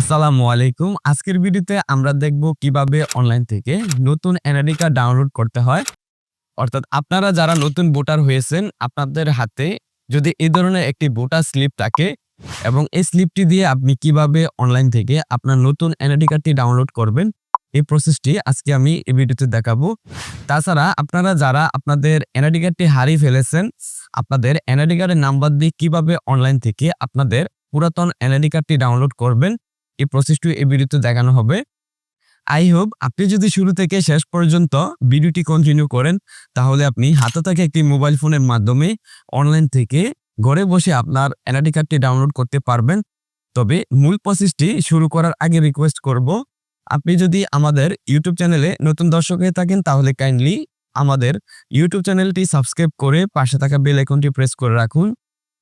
আসসালামু আলাইকুম। আজকের ভিডিওতে আমরা দেখব কীভাবে অনলাইন থেকে নতুন এনআইডি কার্ড ডাউনলোড করতে হয়। অর্থাৎ আপনারা যারা নতুন ভোটার হয়েছেন, আপনাদের হাতে যদি এই ধরনের একটি ভোটার স্লিপ থাকে এবং এই স্লিপটি দিয়ে আপনি কীভাবে অনলাইন থেকে আপনার নতুন এনআইডি কার্ডটি ডাউনলোড করবেন, এই প্রসেসটি আজকে আমি এই ভিডিওতে দেখাবো। তাছাড়া আপনারা যারা আপনাদের এনআইডি কার্ডটি হারিয়ে ফেলেছেন, আপনাদের এনআইডি কার্ডের নাম্বার দিয়ে কীভাবে অনলাইন থেকে আপনাদের পুরাতন এনআইডি কার্ডটি ডাউনলোড করবেন এই প্রসেসটি এই ভিডিওতে দেখানো হবে। আই হোপ আপনি যদি শুরু থেকে শেষ পর্যন্ত ভিডিওটি কন্টিনিউ করেন, তাহলে আপনি হাতে থাকা একটি মোবাইল ফোনের মাধ্যমে অনলাইন থেকে ঘরে বসে আপনার এনআইডি কার্ডটি ডাউনলোড করতে পারবেন। তবে মূল প্রসেসটি শুরু করার আগে রিকোয়েস্ট করব, আপনি যদি আমাদের ইউটিউব চ্যানেলে নতুন দর্শক হয়ে থাকেন, তাহলে কাইন্ডলি আমাদের ইউটিউব চ্যানেলটি সাবস্ক্রাইব করে পাশে থাকা বেল আইকনটি প্রেস করে রাখুন।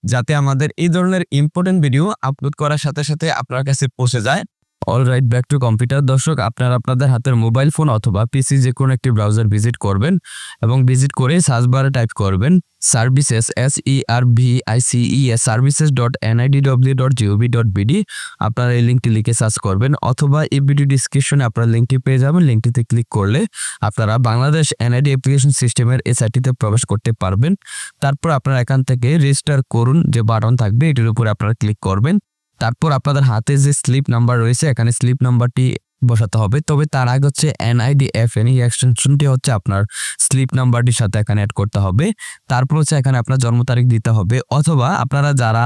যাতে আমাদের এই ধরনের ইম্পর্টেন্ট ভিডিও আপলোড করার সাথে সাথে আপনার কাছে পৌঁছে যায়। All right back to computer দর্শক, আপনারা আপনাদের হাতের মোবাইল ফোন অথবা পিসি যে কোনো একটি ব্রাউজার ভিজিট করবেন এবং ভিজিট করে সার্চ বারে টাইপ করবেন services S E R V I C E S services dot NID W dot GOV dot BD আপনারা এই লিঙ্কটি লিখে সার্চ করবেন অথবা এই ভিডিও ডিসক্রিপশনে আপনারা লিঙ্কটি পেয়ে যাবেন লিঙ্কটিতে ক্লিক করলে আপনারা বাংলাদেশ এনআইডি অ্যাপ্লিকেশন সিস্টেমের এই সাইটটিতে প্রবেশ করতে পারবেন। তারপর আপনারা এখান থেকে রেজিস্টার করুন যে বাটন থাকবে, এটির উপরে আপনারা ক্লিক করবেন। তারপর আপনাদের হাতে যে স্লিপ নাম্বার রয়েছে এখানে স্লিপ নাম্বারটি বসাতে হবে। তবে তার আগে হচ্ছে এনআইডি এফ এন এই এক্সটেনশনটি হচ্ছে আপনার স্লিপ নাম্বারটির সাথে এখানে অ্যাড করতে হবে। তারপর হচ্ছে এখানে আপনার জন্ম তারিখ দিতে হবে। অথবা আপনারা যারা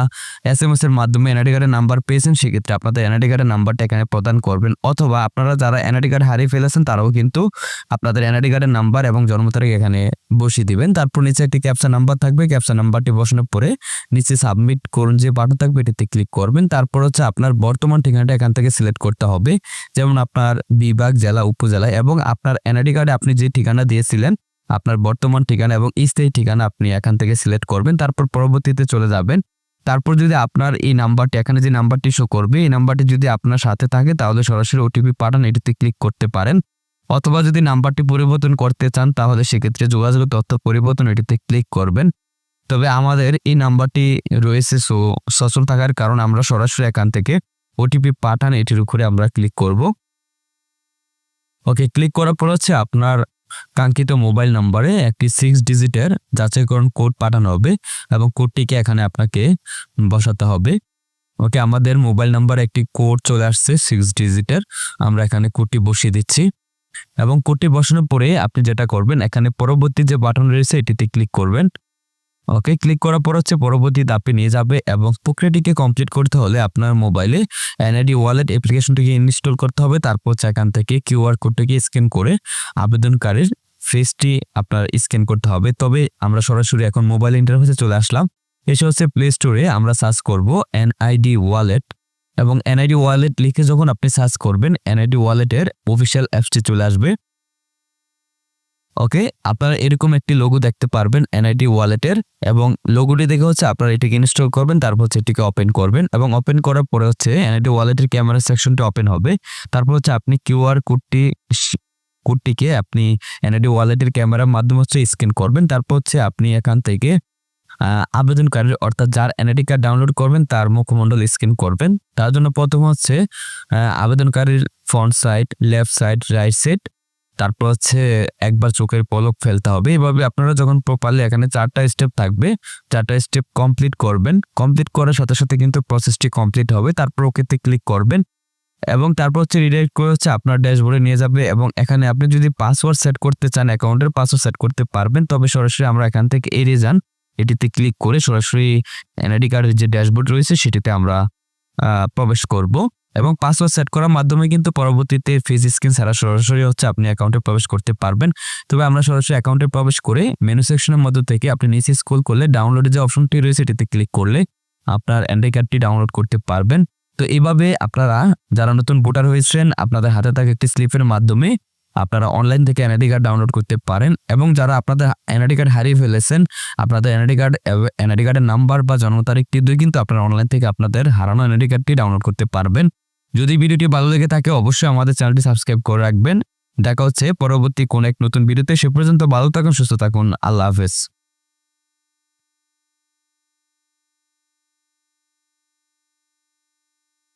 এস এম এস এর মাধ্যমে এনআইডি কার্ডের নাম্বার পেয়েছেন, সেক্ষেত্রে আপনাদের এনআইডি কার্ডের নাম্বারটা এখানে প্রদান করবেন। অথবা আপনারা যারা এনআইডি কার্ড হারিয়ে ফেলেছেন, তারাও কিন্তু আপনাদের এনআইডি কার্ডের নাম্বার এবং জন্ম তারিখ এখানে বসিয়ে দিবেন। তারপর নিচে একটি ক্যাপচা নাম্বার থাকবে। ক্যাপচা নাম্বারটি বসানোর পরে নিচে সাবমিট করুন যে বাটন থাকবে, এটিতে ক্লিক করবেন। তারপর হচ্ছে আপনার বর্তমান ঠিকানাটা এখান থেকে সিলেক্ট করতে হবে। যেমন আপনার বিভাগ, জেলা উপজেলা এবং আপনার এনআইডি কার্ডে আপনি যে ঠিকানা দিয়েছিলেন, আপনার বর্তমান ঠিকানা এবং স্থায়ী ঠিকানা আপনি এখান থেকে সিলেক্ট করবেন, তারপর পরবর্তীতে চলে যাবেন। তারপর যদি আপনার এই নাম্বারটি, এখানে যে নাম্বারটি শো করবে, এই নাম্বারটি যদি আপনার সাথে থাকে, তাহলে সরাসরি ওটিপি পাঠান, এটিতে ক্লিক করতে পারেন। অথবা যদি নাম্বারটি পরিবর্তন করতে চান, তাহলে সেক্ষেত্রে যোগাযোগ তথ্য পরিবর্তন এটিতে ক্লিক করবেন। তবে আমাদের এই নাম্বারটি রয়েছে সো সচল থাকার কারণ আমরা সরাসরি এখান থেকে ওটিপি পাঠান, এটির উপরে আমরা ক্লিক করব। ওকে ক্লিক করার পর হচ্ছে আপনার কাঙ্ক্ষিত মোবাইল নম্বরে একটি সিক্স ডিজিটের যাচাইকরণ কোড পাঠানো হবে এবং কোডটিকে এখানে আপনাকে বসাতে হবে। ওকে আমাদের মোবাইল নাম্বারে একটি কোড চলে আসছে সিক্স ডিজিটের আমরা এখানে কোডটি বসিয়ে দিচ্ছি। এবং কোডটি বসানোর পরে আপনি যেটা করবেন, এখানে পরবর্তী যে বাটন রয়েছে, এটিতে ক্লিক করবেন। ওকে ক্লিক করার পর হচ্ছে পরবর্তী ধাপে নিয়ে যাবে এবং প্রক্রিয়াটিকে কমপ্লিট করতে হলে আপনার মোবাইলে এনআইডি ওয়ালেট অ্যাপ্লিকেশনটিকে ইনস্টল করতে হবে। তারপর হচ্ছে এখান থেকে কিউআর কোডটিকে স্ক্যান করে আবেদনকারীর ফেসটি আপনার স্ক্যান করতে হবে। তবে আমরা সরাসরি এখন মোবাইল ইন্টারফেসে চলে আসলাম। এসে হচ্ছে প্লে স্টোরে আমরা সার্চ করব এনআইডি ওয়ালেট এবং এনআইডি ওয়ালেট লিখে যখন আপনি সার্চ করবেন এনআইডি ওয়ালেটের অফিসিয়াল অ্যাপসটি চলে আসবে। ওকে? আপনারা এরকম একটি লোগো দেখতে পারবেন এনআইডি ওয়ালেটের এবং লোগোটি দেখে হচ্ছে আপনারা এটিকে ইনস্টল করবেন, তারপর হচ্ছে এটিকে ওপেন করবেন, এবং ওপেন করার পরে হচ্ছে এনআইডি ওয়ালেটের ক্যামেরা সেকশনটি ওপেন হবে। তারপর হচ্ছে আপনি কিউআর কোডটি কোডটিকে আপনি এনআইডি ওয়ালেটের ক্যামেরার মাধ্যমে হচ্ছে স্ক্যান করবেন। তারপর হচ্ছে আপনি এখান থেকে আবেদনকারীর অর্থাৎ যার এনআইডি কার্ড ডাউনলোড করবেন, তার মুখমণ্ডল স্ক্যান করবেন। তার জন্য প্রথম হচ্ছে আবেদনকারীর front side left side right side তারপর হচ্ছে একবার চোখের পলক ফেলতে হবে। এভাবে আপনারা যখন প্রপারলি এখানে চারটা স্টেপ থাকবে, চারটা স্টেপ কমপ্লিট করবেন। কমপ্লিট করার সাথে সাথে কিন্তু প্রসেসটি কমপ্লিট হবে। তারপর ওকেতে ক্লিক করবেন এবং তারপর হচ্ছে রিডাইরেক্ট করে হচ্ছে আপনার ড্যাশবোর্ডে নিয়ে যাবে এবং এখানে আপনি যদি পাসওয়ার্ড সেট করতে চান অ্যাকাউন্টের পাসওয়ার্ড সেট করতে পারবেন, তবে সরাসরি আমরা এখান থেকে এড়িয়ে যান। এটিতে ক্লিক করে সরাসরি এনআইডি কার্ডের যে ড্যাশবোর্ড রয়েছে, সেটিতে আমরা প্রবেশ করব এবং পাসওয়ার্ড সেট করার মাধ্যমে কিন্তু পরবর্তীতে ফেস স্ক্রিন ছাড়া সরাসরি হচ্ছে আপনি অ্যাকাউন্টে প্রবেশ করতে পারবেন। তবে আমরা সরাসরি অ্যাকাউন্টে প্রবেশ করে মেনু সেকশনের মধ্য থেকে আপনি নিচে স্কুল করলে ডাউনলোডের যে অপশনটি রয়েছে এটিতে ক্লিক করলে আপনার অ্যান্ড্রয়েড কার্ডটি ডাউনলোড করতে পারবেন। তো এইভাবে আপনারা যারা নতুন ভোটার হয়েছেন, আপনাদের হাতে থাকা একটি স্লিপের মাধ্যমে আপনারা অনলাইন থেকে এনআইডি কার্ড ডাউনলোড করতে পারেন এবং যারা আপনাদের এনআইডি কার্ড হারিয়ে ফেলেছেন, আপনাদের এনআইডি কার্ড এনআইডি কার্ডের নাম্বার বা জন্ম তারিখটি দিয়ে কিন্তু আপনারা অনলাইন থেকে আপনাদের হারানো এনআইডি কার্ডটি ডাউনলোড করতে পারবেন। যদি ভিডিওটি ভালো লেগে থাকে, অবশ্যই আমাদের চ্যানেলটি সাবস্ক্রাইব করে রাখবেন। দেখা হচ্ছে পরবর্তী কোন এক নতুন ভিডিওতে। সে পর্যন্ত ভালো থাকুন, সুস্থ থাকুন। আল্লাহ হাফেজ।